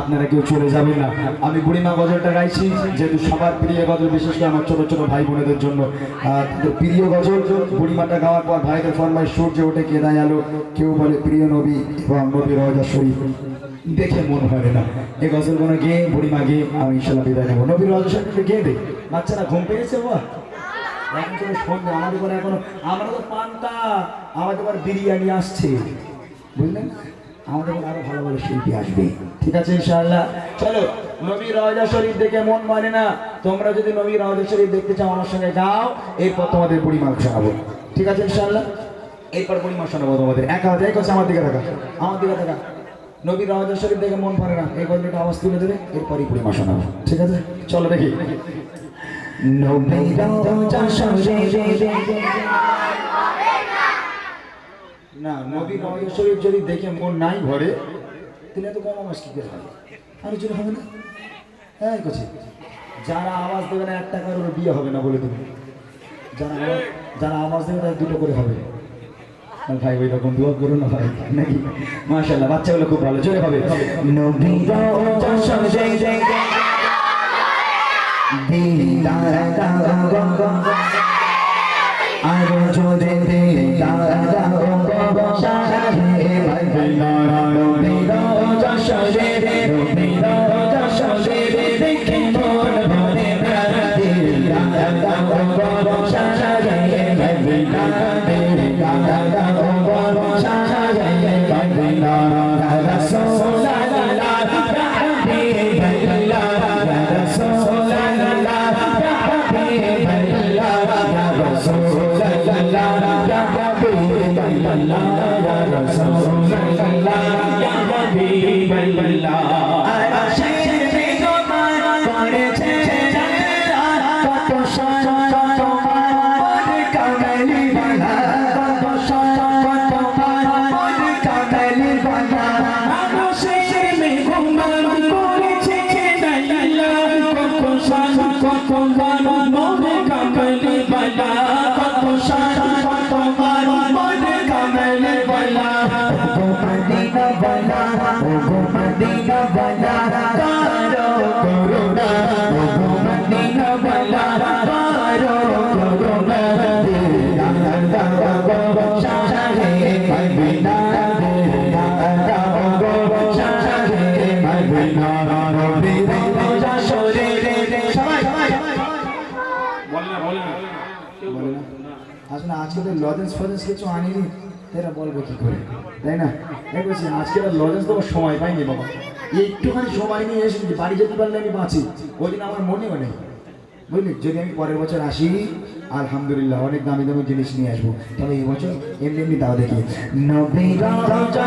আপনারা কেউ চলে যাবেন না। আমি বুড়িমা গজলটা গাইছি, যেহেতু সবার প্রিয় গজল, বিশেষ করে আমার ছোট ছোট ভাই বোনেদের জন্য। প্রিয় গজল, বুড়িমাটা গাওয়ার পর ভাইদের ফরমায় সূর্য ওঠে কেদায় আলো, কেউ বলে প্রিয় নবী এবং নবী রজা শরীফ। দেখে মন ভরে না। এই গজলগুলো গেয়ে বুড়িমা গেয়ে আমি ইনশাল্লাহ বিদায় নেব। নবীর রজা শরীফকে গেয়ে দে। বাচ্চারা ঘুম পেয়েছে বাবা? এখন আমাদের ঘরে এখনও আমরা তো পান্তা, আমাদের বিরিয়ানি আসছে। বুঝলেন? আমাদের আরও ভালো ভালো শিল্পী আসবে। ঠিক আছে, ইনশাআল্লাহ। চলো, নবী রওজা শরীফ দেখে মন মানে না। তোমরা যদি নবী রওজা শরীফ দেখতে চাও আমার সঙ্গে, গাও। এরপর তোমাদের পরিমাণ শোনাবো ঠিক আছে, ইনশাআল্লাহ? এরপর পরিমাণ শোনাবো তোমাদের। এক হাতে, এক হচ্ছে আমার দিকে থাকা আমার দিকে থাকা নবী রওজা শরীফ দেখে মন ভরে না। এই গল্পটা আওয়াজ তুলে দেবে, এরপরই পরিমাণ শোনাবো। ঠিক আছে? চলো দেখি। নবী রওজা শরীফ না, নবী নবী শরীফ যদি দেখে মন নাই ভরে, তাহলে তো কম আওয়াজ কি করে হবে? আর জন্য হবে না? হ্যাঁ করছি যারা আওয়াজ দেবে না, একটা কারোর বিয়ে হবে না বলে তুমি যারা যারা আওয়াজ দেবে তাদের দুটো করে হবে। ভাই, ওই রকম দোয়া করো না ভাই, নাকি? মাশাআল্লাহ, বাচ্চাগুলো খুব ভালো চলে হবে। নবী রাসূলুল্লাহ আসলে আজকে তো লজেন্স ফজেন্স কিছু আনিনি, এরা বলব কি করে? তাই না? এই বলছি, আজকে আর লজেন্স দেওয়ার সময় পাইনি বাবা। একটুখানি সময় নিয়ে এসেছি, বাড়ি যেতে পারলে আমি বাঁচি। ওই দিন আমার মনেও নেই। বুঝলি যদি আমি পরের বছর আসি আলহামদুলিল্লাহ অনেক দামি দামি জিনিস নিয়ে আসব তবে এই বছর এমনি এমনি তাও দেখি নবীর রওজা